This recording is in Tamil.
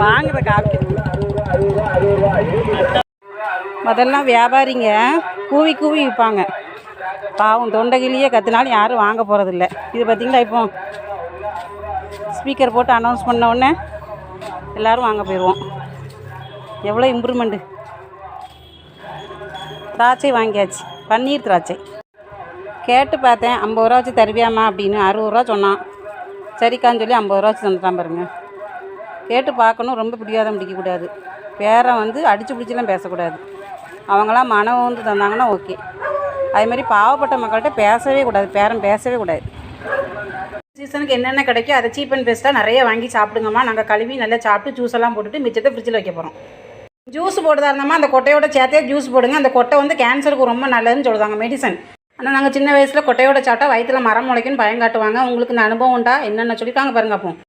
வாங்குற காப்பி முதல்லாம் வியாபாரிங்க கூவி கூவி விற்பாங்க பாவம் தொண்டைகிளியே கத்தினாலும் யாரும் வாங்க போகிறதில்ல இது பார்த்தீங்களா இப்போ ஸ்பீக்கர் போட்டு அனௌன்ஸ் பண்ண உடனே எல்லோரும் வாங்க போயிடுவோம் எவ்வளோ இம்ப்ரூவ்மெண்ட்டு திராட்சை வாங்கியாச்சு பன்னீர் திராட்சை. கேட்டு பார்த்தேன் ஐம்பது ரூபா வச்சு தருவியாம்மா அப்படின்னு அறுபது ரூபா சொன்னான். சரிக்கான்னு சொல்லி ஐம்பது ரூபா வச்சு தந்துட்டான் பாருங்க. கேட்டு பார்க்கணும் ரொம்ப பிடிக்காத பிடிக்கக்கூடாது. பேரை வந்து அடித்து பிடிச்சிலாம் பேசக்கூடாது. அவங்களாம் மனம் வந்து தந்தாங்கன்னா ஓகே. அதே மாதிரி பாவப்பட்ட மக்கள்கிட்ட பேசவே கூடாது. பேரம் பேசவே கூடாது. சீசனுக்கு என்னென்ன கிடைக்கும் அதை சீப் அண்ட் பெஸ்ட்டாக நிறைய வாங்கி சாப்பிடுங்கம்மா. நாங்கள் கழுவி நல்லா சாப்பிட்டு ஜூஸ் எல்லாம் போட்டுட்டு மிச்சத்தை ஃப்ரிட்ஜில் வைக்க போகிறோம் ஜூஸ் போடுறதா இருந்தோம்மா அந்த கொட்டையோட சேர்த்தே ஜூஸ் போடுங்க. அந்த கொட்டை வந்து கேன்சருக்கு ரொம்ப நல்லதுன்னு சொல்லுவாங்க மெடிசன் ஆனால் நாங்கள் சின்ன வயசில் கொட்டையோட சாப்பிட்டா வயிற்றுல மரம் முளைக்குன்னு பயம் காட்டுவாங்க. உங்களுக்கு இந்த அனுபவம் உண்டா? என்னென்ன சொல்லியிருக்காங்க பாருங்க அப்போ.